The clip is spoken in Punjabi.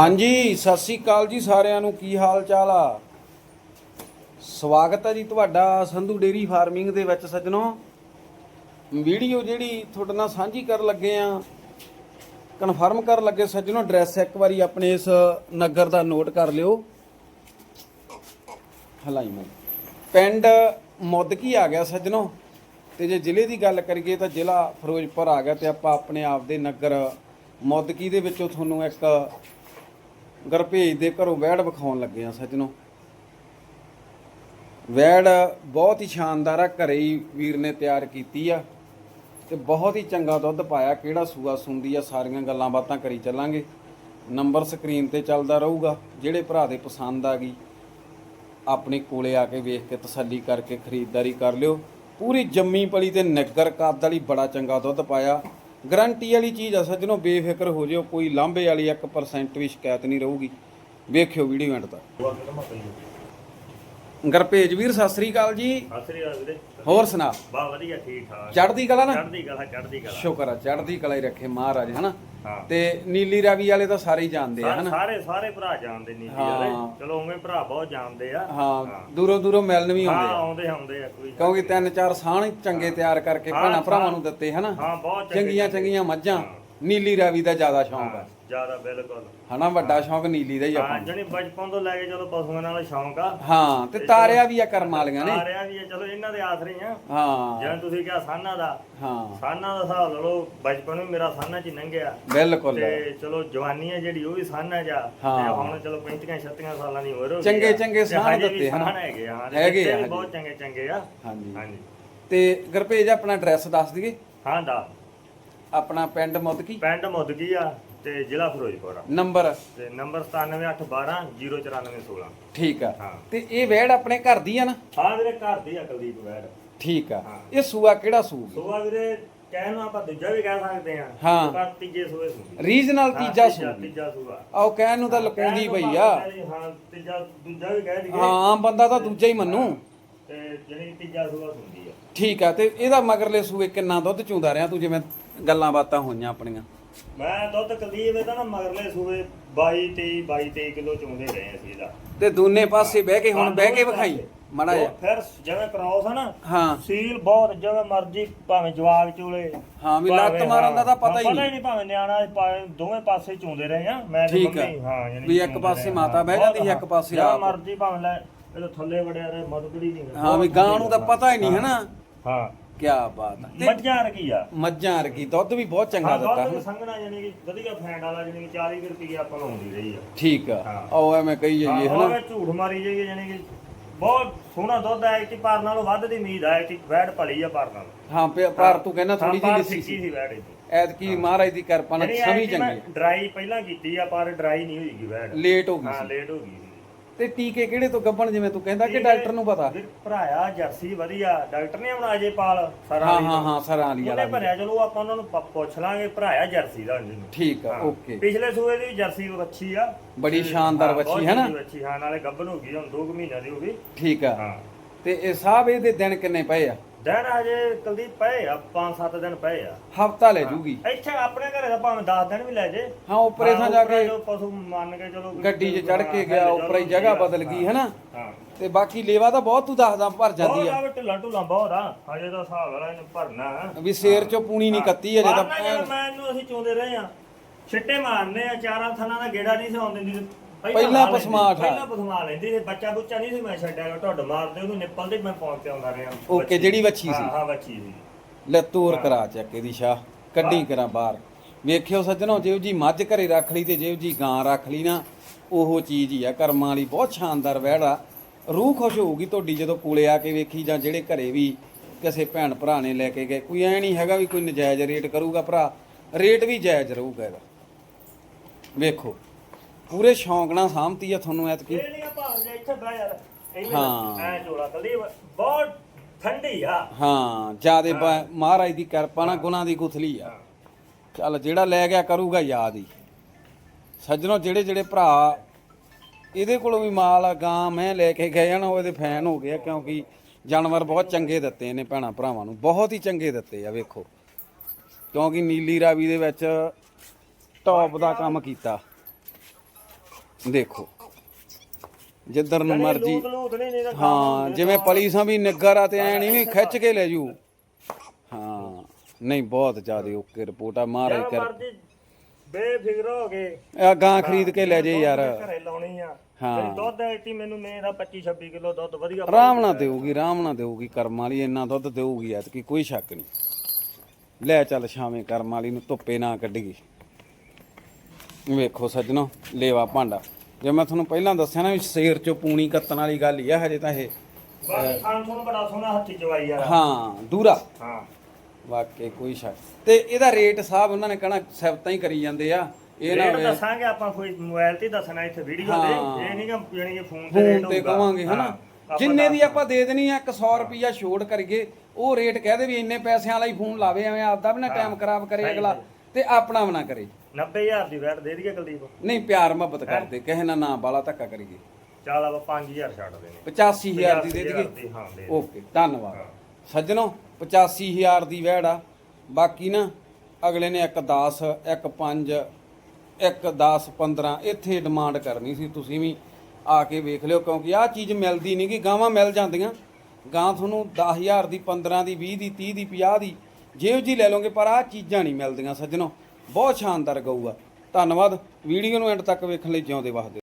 ਹਾਂਜੀ, ਸਤਿ ਸ੍ਰੀ ਅਕਾਲ ਜੀ ਸਾਰਿਆਂ ਨੂੰ। ਕੀ ਹਾਲ ਚਾਲ ਆ? ਸਵਾਗਤ ਹੈ ਜੀ ਤੁਹਾਡਾ ਸੰਧੂ ਡੇਰੀ ਫਾਰਮਿੰਗ ਦੇ ਵਿੱਚ ਸੱਜਣੋ। ਵੀਡੀਓ ਜਿਹੜੀ ਤੁਹਾਡੇ ਨਾਲ ਸਾਂਝੀ ਕਰਨ ਲੱਗੇ ਆ, ਕਨਫਰਮ ਕਰਨ ਲੱਗੇ ਸੱਜਣੋ, ਐਡਰੈਸ ਇੱਕ ਵਾਰੀ ਆਪਣੇ ਇਸ ਨਗਰ ਦਾ ਨੋਟ ਕਰ ਲਿਓ। ਹਲਾਈ ਮੈਂ ਪਿੰਡ ਮੁੱਦਕੀ ਆ ਗਿਆ ਸੱਜਣੋ। ਤੇ ਜੇ ਜ਼ਿਲ੍ਹੇ ਦੀ ਗੱਲ ਕਰੀਏ ਤਾਂ ਜ਼ਿਲ੍ਹਾ ਫਿਰੋਜ਼ਪੁਰ ਆ ਗਿਆ ਤੇ ਆਪਾਂ ਆਪਣੇ ਆਪ ਦੇ ਨਗਰ ਮੁੱਦਕੀ ਦੇ ਵਿੱਚੋਂ ਤੁਹਾਨੂੰ ਇੱਕ ਗਰਭੇਜ ਦੇ ਘਰੋਂ ਵੈੜ ਵਿਖਾਉਣ ਲੱਗੇ ਆ ਸੱਜਣੋ। ਵੈੜ ਬਹੁਤ ਹੀ ਸ਼ਾਨਦਾਰ ਆ, ਘਰੇ ਹੀ ਵੀਰ ਨੇ ਤਿਆਰ ਕੀਤੀ ਆ ਤੇ ਬਹੁਤ ਹੀ ਚੰਗਾ ਦੁੱਧ ਪਾਇਆ, ਕਿਹੜਾ ਸੂਆ ਸੁੰਦੀ ਆ, ਸਾਰੀਆਂ ਗੱਲਾਂ ਬਾਤਾਂ ਕਰੀ ਚੱਲਾਂਗੇ। ਨੰਬਰ ਸਕਰੀਨ ਤੇ ਚੱਲਦਾ ਰਹੂਗਾ, ਜਿਹੜੇ ਭਰਾ ਦੇ ਪਸੰਦ ਆ ਗਈ, ਆਪਣੇ ਕੋਲੇ ਆ ਕੇ ਵੇਖ ਕੇ ਤਸੱਲੀ ਕਰਕੇ ਖਰੀਦਦਾਰੀ ਕਰ ਲਿਓ। ਪੂਰੀ ਜੰਮੀ ਪਲੀ ਤੇ ਨਿੱਗਰ ਕੱਦ ਵਾਲੀ ਬੜਾ ਚੰਗਾ ਦੁੱਧ ਪਾਇਆ। ਗਰੰਟੀ ਵਾਲੀ ਚੀਜ਼ ਆ ਸੱਜਣੋ, ਬੇਫਿਕਰ ਹੋ ਜਿਓ, ਕੋਈ ਲਾਂਭੇ ਵਾਲੀ 1% ਵੀ ਸ਼ਿਕਾਇਤ ਨਹੀਂ ਰਹੂਗੀ। ਵੇਖਿਓ ਵੀਡੀਓ ਐਂਡ ਤੱਕ। ਗਰਪੇਜ ਵੀਰ ਸਤਿ ਸ੍ਰੀ ਅਕਾਲ ਜੀ। ਸਤਿ ਅਕਾਲ ਵੀਰੇ। ਹੋਰ ਸੁਣਾ? ਬਾ ਵਧੀਆ ਠੀਕ ਠਾਕ। ਚੜ੍ਹਦੀ ਕਲਾ ਨਾ? ਚੜ੍ਹਦੀ ਕਲਾ ਚੜ੍ਹਦੀ ਕਲਾ। ਸ਼ੁਕਰ ਆ ਚੜ੍ਹਦੀ ਕਲਾ ਹੀ ਰੱਖੇ ਮਹਾਰਾਜ ਹਨਾ? ਤੇ ਨੀਲੀ ਰਾਵੀ ਵਾਲੇ ਤਾਂ ਸਾਰੇ ਹੀ ਜਾਣਦੇ ਆ ਸਾਰੇ- ਹਨਾ? ਸਾਰੇ ਸਾਰੇ ਭਰਾ ਜਾਣਦੇ ਹਾਂ। ਵਾਲੇ। ਚਲੋ ਉਵੇਂ ਭਰਾ ਬਹੁਤ ਜਾਣਦੇ ਆ। ਹਾਂ ਦੂਰੋਂ ਦੂਰੋਂ ਮਿਲਣ ਵੀ ਆਉਂਦੇ ਆ। ਆਉਂਦੇ ਆਉਂਦੇ ਆ ਕੋਈ ਕਿਉਂਕਿ ਤਿੰਨ ਚਾਰ ਸਾਣ ਹੀ ਚੰਗੇ ਤਿਆਰ ਕਰਕੇ ਭੈਣਾਂ ਭਰਾਵਾਂ। ਨੂੰ ਦਿੱਤੇ ਹਨਾ? ਹਾਂ ਬਹੁਤ ਚੰਗੇ ਚੰਗੀਆਂ ਚੰਗੀਆਂ ਮੱਝਾਂ। ਨੀਲੀ ਰਾਵੀ ਦਾ ਜ਼ਿਆਦਾ ਸ਼ੌਂਕ ਆ। ਜ਼ਿਆਦਾ ਬਿਲਕੁਲ। ਹਨਾ ਵੱਡਾ ਸ਼ੌਂਕ ਨੀਲੀ ਦਾ ਹੀ ਹਾਂ ਆਪਾਂ ਨੂੰ। ਜਣੀ ਬਚਪਨ ਤੋਂ ਲੈ ਕੇ ਚਲੋ ਪਸ਼ੂਆਂ ਨਾਲ ਸ਼ੌਂਕ ਆ। ਹਾਂ ਤੇ ਤਾਰਿਆ ਵੀ ਆ ਕਰਮ ਵਾਲੀਆਂ ਨੇ। ਆ ਰਿਹਾ ਵੀ ਆ ਚਲੋ ਇਹਨਾਂ ਦੇ ਆਸਰੇ ਆ। ਹਾਂ। ਜਿਵੇਂ ਤੁਸੀਂ ਕਿਹਾ ਸਾਨਾ ਦਾ। ਹਾਂ। ਸਾਨਾ ਦਾ ਹਿਸਾਬ ਲਾ ਲਓ ਬਚਪਨ ਵੀ ਮੇਰਾ ਸਾਨਾ ਚ ਹੀ ਲੰਘਿਆ। ਬਿਲਕੁਲ। ਤੇ ਚਲੋ ਜਵਾਨੀ ਹੈ ਜਿਹੜੀ ਉਹ ਵੀ ਸਾਨਾ ਜਾ ਹਾਂ। ਤੇ ਹੁਣ ਚਲੋ 35 36 ਸਾਲਾਂ ਦੀ ਉਮਰ ਹੋ ਗਈ ਚੰਗੇ- ਆ। ਚੰਗੇ ਤੇ ਸਾਨ ਹਜੇ ਵੀ ਦਿੱਤੇ ਹਨ। ਹੈਗੇ ਆ, ਹਾਂ ਹੈਗੇ ਦਿੱਤੇ ਆ ਵੀ ਹਜੇ। ਬਹੁਤ ਚੰਗੇ ਚੰਗੇ ਆ। ਹਾਂਜੀ। ਹਾਂਜੀ। ਤੇ ਗੁਰਪੇਜ ਆਪਣਾ ਐਡਰੈਸ ਦੱਸ ਦਈਏ। ਹਾਂ ਦਾ ਆਪਣਾ ਪਿੰਡ ਮੁੱਦਕੀ ਪਿੰਡ ਮੁੱਦਗੀ ਆ ਤੇ ਜ਼ਿਲ੍ਹਾ ਫਿਰੋਜ਼ਪੁਰ ਆ। ਨੰਬਰ? ਤੇ ਨੰਬਰ 978112094416 ਠੀਕ ਆ। ਹਾਂ। ਤੇ ਇਹ ਵੈੜ ਆਪਣੇ ਘਰ ਦੀ ਆ ਨਾ? ਹਾਂ ਵੀਰੇ ਘਰ ਦੀ ਆ ਕੁਲਦੀਪ ਵੈੜ। ਠੀਕ ਆ। ਹਾਂ। ਇਹ ਸੂਆ ਕਿਹੜਾ ਸੂਗੀ ਸੋਆ ਵੀਰੇ ਕਹਿਣ ਨੂੰ ਆਪਾਂ ਦੂਜਾ ਵੀ ਕਹਿ ਸਕਦੇ ਆ। ਹਾਂ। ਪਰ ਤੀਜੇ ਸੂਏ ਸੂਈ ਰੀਜਨਲ ਹਾਂ, ਤੀਜਾ ਸੂਗੀ ਤੀਜਾ ਸੂਆ। ਆਓ ਕਹਿਣ ਨੂੰ ਤਾਂ ਕਹਿਣ ਪਈ ਆ। ਹਾਂ ਤੀਜਾ ਦੂਜਾ ਵੀ ਕਹਿ ਦਈਏ। ਹਾਂ ਆਮ ਬੰਦਾ ਤਾਂ ਦੂਜਾ ਹੀ ਮੰਨੂ। ਤੇ ਜਿਹੜੀ ਤੀਜਾ ਸੂਆ ਸੁਣਦੀ ਆ। ਠੀਕ ਆ ਤੇ ਇਹਦਾ ਮਗਰਲੇ ਸੂਏ ਕਿੰਨਾ ਦੁੱਧ ਚੁੰਦਾ ਰਿਹਾ? ਤੂੰ ਜਿਵੇਂ ਗੱਲਾਂ ਬਾਤਾਂ ਹੋਈਆਂ ਆਪਣੀਆਂ। ਮੈਂ ਦੁੱਧ ਕੁਲਦੀਪ ਇਹਦਾ ਨਾ ਮਗਰਲੇ ਸੂਏ 22 23 22 23 ਕਿਲੋ ਚੁੰਦੇ ਰਹੇ ਸੀ ਇਹਦਾ। ਤੇ ਦੋਨੇ ਪਾਸੇ ਬਹਿ ਕੇ ਹੁਣ ਬਹਿ ਕੇ ਵਿਖਾਈ ਮੜਾ ਜਾ ਫਿਰ ਜਿਵੇਂ ਕ੍ਰਾਸ ਨਾ ਹਾਂ। ਸੀਲ ਬਹੁਤ ਜਿਵੇਂ ਮਰਜ਼ੀ ਭਾਵੇਂ ਜਵਾਗ ਚੂਲੇ। ਹਾਂ, ਵੀ ਲੱਤ ਮਾਰਨ ਦਾ ਤਾਂ ਪਤਾ ਹੀ ਨਹੀਂ। ਪਤਾ ਹੀ ਨਹੀਂ ਭਾਵੇਂ ਨਿਆਣਾ ਦੋਵੇਂ ਪਾਸੇ ਚੁੰਦੇ ਰਹੇ ਆ। ਮੈਂ ਤੇ ਆ। ਮੰਮੀ, ਹਾਂ ਯਾਨੀ ਵੀ ਇੱਕ ਪਾਸੇ ਮਾਤਾ ਬਹਿ ਜਾਂਦੀ, ਬਹੁਤ, ਇੱਕ ਪਾਸੇ ਆਪ। ਮਰਜ਼ੀ ਭਾਵੇਂ ਲੈ ਇਹ ਥੱਲੇ ਵੜਿਆ ਰਹੇ ਮਦਦੜੀ ਨਹੀਂ ਹਾਂ ਵੀ ਗਾਂ ਨੂੰ ਤਾਂ ਪਤਾ ਹੀ ਨਹੀਂ ਹੈ। ਨਾ ਹਾਂ। ਕੀ ਬਾਤ ਆ। ਤੇ ਮੱਝਾਂ ਰਕੀ ਆ ਮੱਝਾਂ ਰਕੀ ਦੁੱਧ ਵੀ ਬਹੁਤ ਚੰਗਾ ਹਾਂ ਦਿੱਤਾ ਦੁੱਧ ਵੀ ਹਨਾ। ਸੰਘਣਾ ਯਾਨੀ ਕਿ ਵਧੀਆ ਫੈਂਡ ਵਾਲਾ ਯਾਨੀ ਕਿ 40 ਰੁਪਏ ਆਪਾਂ ਨੂੰ ਆਉਂਦੀ ਰਹੀ ਆ। ਠੀਕ ਆ। ਹਾਂ। ਉਹ ਐਵੇਂ ਕਹੀ ਜਾਈਏ ਹਾਂ ਹਨਾ? ਉਹ ਝੂਠ ਮਾਰੀ ਜਾਈਏ ਯਾਨੀ ਕਿ ਬਹੁਤ ਸੋਹਣਾ ਦੁੱਧ ਕਿ ਪਰ ਨਾਲੋਂ ਵੱਧ ਦੀ ਉਮੀਦ ਹੈ ਕਿ ਵੈੜ ਭਲੀ ਆ ਪਰ ਨਾਲ। ਹਾਂ ਪ- ਪਰ ਤੂੰ ਕਹਿੰਦਾ ਥੋੜੀ ਜਿਹੀ ਲਿੱਸੀ ਸੀ ਸੀ। ਸੀ ਵੈੜ ਇਹਦੀ। ਐਤਕੀ ਮਹਾਰਾਜ ਦੀ ਕਿਰਪਾ ਨਾਲ ਜਿਹੜੀ ਸਭੀ ਐਤਕੀ ਮੈਂ ਚੰਗੀ। ਡਰਾਈ ਪਹਿਲਾਂ ਕੀਤੀ ਆ ਪਰ ਡਰਾਈ ਨਹੀਂ ਹੋਈਗੀ ਵੈੜ। ਲੇਟ ਹੋ ਗਈ ਹਾਂ ਸੀ। ਲੇਟ ਹੋ ਗਈ ਸੀ। ਤੇ ਟੀਕੇ ਕਿਹੜੇ ਤੋਂ ਗੱਭਣ ਜਿਵੇਂ ਤੂੰ ਕਹਿੰਦਾ ਕਿ ਡਾਕਟਰ। ਨੂੰ ਪਤਾ? ਭਰਾਇਆ ਜਰਸੀ ਵਧੀਆ। ਡਾਕਟਰ ਨੇ ਹੁਣ ਅਜੇ ਪਾਲ ਸਰਾਂ ਹਾਂ ਹਾਂ ਹਾਂ ਸਰਾਂ ਵਾਲੀ ਉਹਨੇ ਵਾਲਾ। ਭਰਿਆ ਚਲੋ ਆਪਾਂ ਉਹਨਾਂ ਨੂੰ ਪ- ਪੁੱਛ ਲਾਂਗੇ ਭਰਾਇਆ ਜਰਸੀ ਦਾ ਜਿਹਨੂੰ ਠੀਕ ਆ। ਓਕੇ। ਪਿਛਲੇ ਸੂਏ ਦੀ ਜਰਸੀ ਵੱਛੀ ਆ। ਬੜੀ ਸ਼ਾਨਦਾਰ ਹਾਂ, ਵੱਛੀ ਬਹੁਤ ਹੈ ਨਾ? ਚੰਗੀ ਵੱਛੀ ਹਾਂ ਨਾਲੇ ਗੱਭਣ ਹੋ ਗਈ ਹੁਣ 2 ਮਹੀਨਿਆਂ ਦੀ ਹੋ ਗਈ। ਠੀਕ ਆ। ਹਾਂ। ਤੇ ਇਹ ਸਾਹਿਬ ਇਹਦੇ ਦਿਨ ਕਿੰਨੇ ਪਏ ਆ? ਦਿਨ ਹਜੇ ਕੁਲਦੀਪ ਪਏ ਆ 5-7 ਦਿਨ ਪਏ ਆ। ਹਫਤਾ ਲੈ ਜੂਗੀ। ਇੱਥੇ ਆਪਣੇ ਘਰੇ ਤਾਂ ਭਾਵੇਂ 10 ਦਿਨ ਵੀ ਲੈ ਜੇ। ਹਾਂ ਉੱਪਰੇ ਥਾਂ ਜਾ ਕੇ ਜੋ ਪਸ਼ੂ ਮੰਨ ਕੇ ਚਲੋ ਗੱਡੀ 'ਚ ਚੜ ਕੇ ਗਿਆ ਉੱਪਰੇ ਜਗ੍ਹਾ ਬਦਲ ਗਈ ਹੈ। ਨਾ ਤੇ ਬਾਕੀ ਲੇਵਾ ਤਾਂ ਬਹੁਤ ਤੂੰ ਦੱਸਦਾ ਭਰ ਜਾਂਦੀ ਆ। ਬਹੁਤ ਢਿੱਲਾ ਢੁੱਲਾ ਬਹੁਤ ਆ ਹਜੇ ਤਾਂ ਹਿਸਾਬ ਵਾਲਾ ਇਹਨੂੰ ਭਰਨਾ ਵੀ ਸ਼ੇਰ ਚੋਂ ਪੂਣੀ ਨਹੀਂ ਕੱਤੀ ਅਜੇ ਤਾਂ ਮੈਂ ਇਹਨੂੰ ਅਸੀਂ ਚੋਂਦੇ ਰਹੇ ਆ। ਛਿੱਟੇ ਮਾਰਨੇ ਆ ਚਾਰਾਂ ਥਾਨਾਂ ਦਾ ਗੇੜਾ ਨਹੀਂ ਸੀ ਆਉਣ ਦਿੰਦੀ। ਪਹਿਲਾਂ ਪਸਮਾ ਠਾ। ਪਹਿਲਾਂ ਪਸਮਾ ਲੈਂਦੀ ਸੀ ਬੱਚਾ ਬੁੱਚਾ ਨਹੀਂ ਸੀ ਮੈਂ ਛੱਡਿਆ ਢੁੱਡ ਮਾਰਦੇ ਉਹਨੂੰ ਨਿੱਪਲ ਦੇ ਮੈਂ ਪਹੁੰਚ ਤੇ ਆਉਂਦਾ ਰਿਹਾ ਓਕੇ, ਬੱਚੀ। ਜਿਹੜੀ ਵੱਛੀ ਸੀ। ਹਾਂ ਹਾਂ ਵੱਛੀ ਸੀ। ਲੈ ਤੋਰ ਕਰਾ ਚੱਕ ਇਹਦੀ ਸ਼ਾਹ ਕੱਢੀ ਕਰਾਂ ਬਾਹਰ। ਵੇਖਿਓ ਸੱਜਣੋ ਜਿਹੋ ਜੀ ਮੱਝ ਘਰੇ ਰੱਖ ਲਈ ਤੇ ਜਿਹੋ ਜੀ ਗਾਂ ਰੱਖ ਲਈ ਨਾ ਉਹੋ ਚੀਜ਼ ਹੀ ਆ ਕਰਮਾਂ ਵਾਲੀ ਬਹੁਤ ਸ਼ਾਨਦਾਰ ਵਹਿੜਾ। ਰੂਹ ਖੁਸ਼ ਹੋਊਗੀ ਤੁਹਾਡੀ ਜਦੋਂ ਕੋਲੇ ਆ ਕੇ ਵੇਖੀ ਜਾਂ ਜਿਹੜੇ ਘਰੇ ਵੀ ਕਿਸੇ ਭੈਣ ਭਰਾ ਨੇ ਲੈ ਕੇ ਗਏ। ਕੋਈ ਐ ਨਹੀਂ ਹੈਗਾ ਵੀ ਕੋਈ ਨਜਾਇਜ਼ ਰੇਟ ਕਰੂਗਾ ਭਰਾ। ਰੇਟ ਵੀ ਜਾਇਜ਼ ਰਹੂਗਾ ਇਹਦਾ। ਵੇਖੋ। ਪੂਰੇ ਸ਼ੌਂਕ ਨਾਲ ਸਾਂਭਤੀ ਆ ਤੁਹਾਨੂੰ ਐਤਕੀ। ਇਹ ਨਹੀਂ ਆ ਭਾਵੇਂ ਜੇ ਇੱਥੇ ਬਹਿ ਯਾਰ ਹਾਂ। ਐ ਚੋਲਾ ਕਲੀ ਬਹੁਤ ਠੰਡੀ ਆ। ਹਾਂ ਜਿਆਦੇ ਮਹਾਰਾਜ ਦੀ ਕਿਰਪਾ ਨਾਲ ਗੁਨਾਹ ਦੀ ਗੁਥਲੀ ਆ। ਚੱਲ ਜਿਹੜਾ ਲੈ ਗਿਆ ਕਰੂਗਾ ਯਾਦ ਹੀ। ਸੱਜਣੋ ਜਿਹੜੇ ਜਿਹੜੇ ਭਰਾ ਇਹਦੇ ਕੋਲੋਂ ਵੀ ਮਾਲ ਗਾਂ ਮੈਂ ਲੈ ਕੇ ਗਏ ਆ ਨਾ ਉਹ ਇਹਦੇ ਫੈਨ ਹੋ ਗਏ ਆ ਕਿਉਂਕਿ ਜਾਨਵਰ ਬਹੁਤ ਚੰਗੇ ਦਿੱਤੇ ਨੇ ਭੈਣਾ ਭਰਾਵਾਂ ਨੂੰ। ਬਹੁਤ ਹੀ ਚੰਗੇ ਦਿੱਤੇ ਆ ਵੇਖੋ। ਕਿਉਂਕਿ ਨੀਲੀ ਰਾਵੀ ਦੇ ਵਿੱਚ ਟੌਪ ਦਾ ਕੰਮ ਕੀਤਾ। ਦੇਖੋ ਜਿੱਧਰ ਨੂੰ ਮਰਜ਼ੀ ਹਾਂ ਜਿਵੇਂ ਪਲੀਸਾਂ ਵੀ ਨਿੱਗਰ ਆ ਤੇ ਐ ਨਹੀਂ ਵੀ ਖਿੱਚ ਕੇ ਲੈ ਜੂ। ਹਾਂ ਨਹੀਂ ਬਹੁਤ ਜ਼ਿਆਦਾ ਓਕੇ ਰਿਪੋਰਟ ਆ ਮਹਾਰਾਜ ਕਰ ਬੇਫਿਕਰ ਹੋ ਗਏ ਆ ਗਾਂ ਖਰੀਦ ਕੇ ਲੈ ਜੇ ਯਾਰ। ਘਰੇ ਲਾਉਣੀ ਆ। ਹਾਂ। ਦੁੱਧ ਐਤੀ ਮੈਨੂੰ ਮੇਰਾ 25 26 ਕਿਲੋ ਦੁੱਧ ਵਧੀਆ ਆਰਾਮ ਨਾਲ ਦੇਊਗੀ ਆਰਾਮ ਨਾਲ ਦੇਊਗੀ ਕਰਮ ਵਾਲੀ ਇੰਨਾ ਦੁੱਧ ਦੇਊਗੀ ਐਤਕੀ ਕੋਈ ਸ਼ੱਕ ਨਹੀਂ। ਲੈ ਚੱਲ ਸ਼ਾਮੇ ਕਰਮ ਵਾਲੀ ਨੂੰ ਧੁੱਪੇ ਨਾ ਕੱਢੀਏ। ਵੇਖੋ ਸੱਜਣੋ ਲੇਵਾ ਭਾਂਡਾ। ਜੇ ਮੈਂ ਤੁਹਾਨੂੰ ਪਹਿਲਾਂ ਦੱਸਿਆ ਨਾ ਵੀ ਸ਼ੇਰ ਚੋਂ ਪੂਣੀ ਕੱਤਣ ਵਾਲੀ ਗੱਲ ਹੀ ਆ ਹਜੇ ਤਾਂ ਇਹ ਬਾਕੀ ਖਾਣ ਨੂੰ ਬੜਾ ਸੋਹਣਾ ਹੱਥੀ ਚਵਾਈ ਯਾਰ। ਹਾਂ ਦੂਰਾ। ਹਾਂ। ਵਾਕਈ ਕੋਈ ਸ਼ੱਕ। ਤੇ ਇਹਦਾ ਰੇਟ ਸਾਹਿਬ ਉਹਨਾਂ ਨੇ ਕਹਣਾ ਸਿਫਤਾਂ ਹੀ ਕਰੀ ਜਾਂਦੇ ਆ। ਇਹ ਨਾ ਰੇਟ ਹੋਵੇ। ਦੱਸਾਂਗੇ ਆਪਾਂ ਕੋਈ ਮੋਬਾਈਲ ਤੇ ਹੀ ਦੱਸਣਾ ਇੱਥੇ ਵੀਡੀਓ ਹਾਂ। ਤੇ ਇਹ ਨਹੀਂ ਕਿ ਜਾਣੀ ਕਿ ਫੋਨ ਤੇ ਰੇਟ ਫੋਨ ਤੇ ਹੋਊਗਾ। ਕਵਾਂਗੇ ਹਨਾ? ਆਪਾਂ ਜਿੰਨੇ ਦੀ ਆਪਾਂ ਦੇ ਦੇਣੀ ਆ 100 ਰੁਪਿਆ ਛੋੜ ਕਰੀਏ ਉਹ ਰੇਟ ਕਹਦੇ ਵੀ ਇੰਨੇ ਪੈਸਿਆਂ ਵਾਲਾ ਹੀ ਫੋਨ ਲਾਵੇ ਐਵੇਂ ਆਪਦਾ ਵੀ ਨਾ ਟਾਈਮ ਖਰਾਬ ਕਰੇ ਅਗਲਾ। ਤੇ ਆਪਣਾ ਵੀ ਨਾ ਕਰੇ। 90000 ਦੀ ਵੈਟ ਦੇ ਦਈਏ ਕੁਲਦੀਪ। ਨਹੀਂ ਪਿਆਰ ਮੁਹੱਬਤ ਕਰਦੇ ਕਿਸੇ ਨਾਲ ਨਾ ਬਾਲਾ ਧੱਕਾ ਕਰੀਏ। ਚੱਲ ਆਪਾਂ 5000 ਛੱਡ ਦੇਣੇ। 85000 ਦੀ ਦੇ 85,000 ਦਈਏ ਦੀ, ਹਾਂ ਦੇ ਓਕੇ ਧੰਨਵਾਦ। ਸੱਜਣੋ 85000 ਦੀ ਵੈੜ ਆ। ਬਾਕੀ ਨਾ ਅਗਲੇ ਨੇ ਇੱਕ 10 ਇੱਕ 5 ਇੱਕ 10 15 ਇੱਥੇ ਡਿਮਾਂਡ ਕਰਨੀ ਸੀ। ਤੁਸੀਂ ਵੀ ਆ ਕੇ ਵੇਖ ਲਿਓ ਕਿਉਂਕਿ ਆਹ ਚੀਜ਼ ਮਿਲਦੀ ਨਹੀਂ ਕਿ ਗਾਵਾਂ ਮਿਲ ਜਾਂਦੀਆਂ। ਗਾਂ ਤੁਹਾਨੂੰ 10000 ਦੀ 15 ਦੀ 20 ਦੀ 30 ਦੀ 50 ਦੀ ਜਿਹੋ ਜੀ ਲੈ ਲਓਗੇ ਪਰ ਆਹ ਚੀਜ਼ਾਂ ਨਹੀਂ ਮਿਲਦੀਆਂ ਸੱਜਣੋ। ਬਹੁਤ ਸ਼ਾਨਦਾਰ ਗਊ ਆ। ਧੰਨਵਾਦ। ਵੀਡੀਓ ਨੂੰ ਐਂਡ ਤੱਕ ਵੇਖਣ ਲਈ ਜਿਉਂਦੇ ਵਸਦੇ